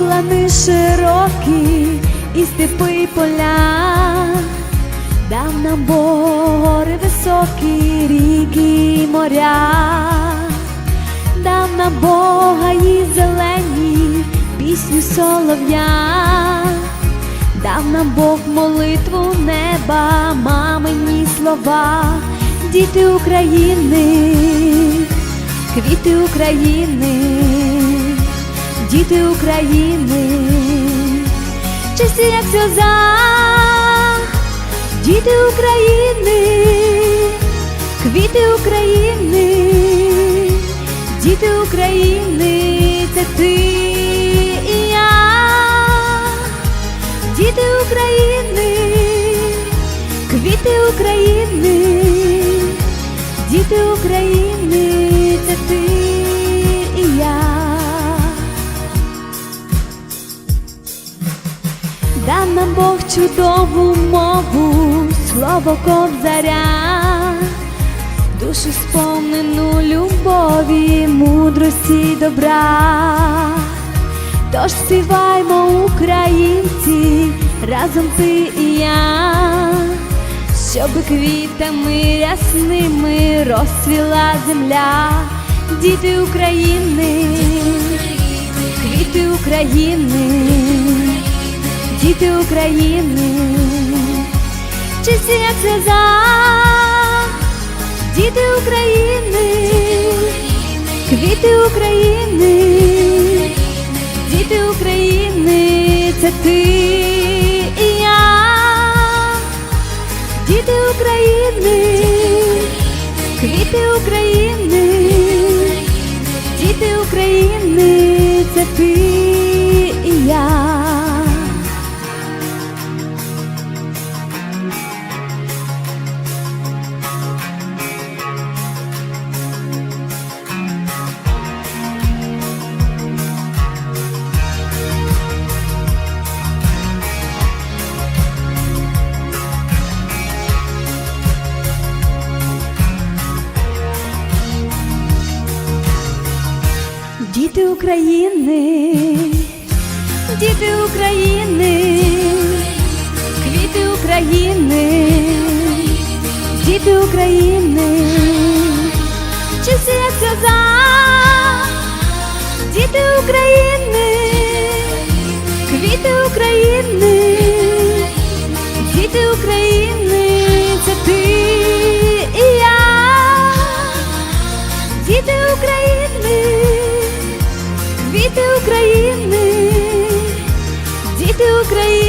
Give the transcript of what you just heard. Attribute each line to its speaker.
Speaker 1: лани широкі і степи й поля, дав нам гори високі, ріки й моря, дав нам Бога і зелені, пісню солов'я, дав нам Бог молитву неба, мамині слова, діти України, квіти України діти України, чисті як сльоза, діти України, квіти України, діти України, це ти і я, діти України, квіти України, діти України, це ти Дав нам Бог чудову мову, слово ковзаря, душу сповнену любові, мудрості добра. Тож співаймо, українці, разом ти і я, щоб квітами ясними розцвіла земля, діти України, квіти України діти України, чисті як сльоза, діти України, квіти України, діти України, це ти і я, діти України, квіти України, діти України, це ти Діти України, діти України, квіти України, діти України, чисті як сльоза, діти України, квіти України, teu grei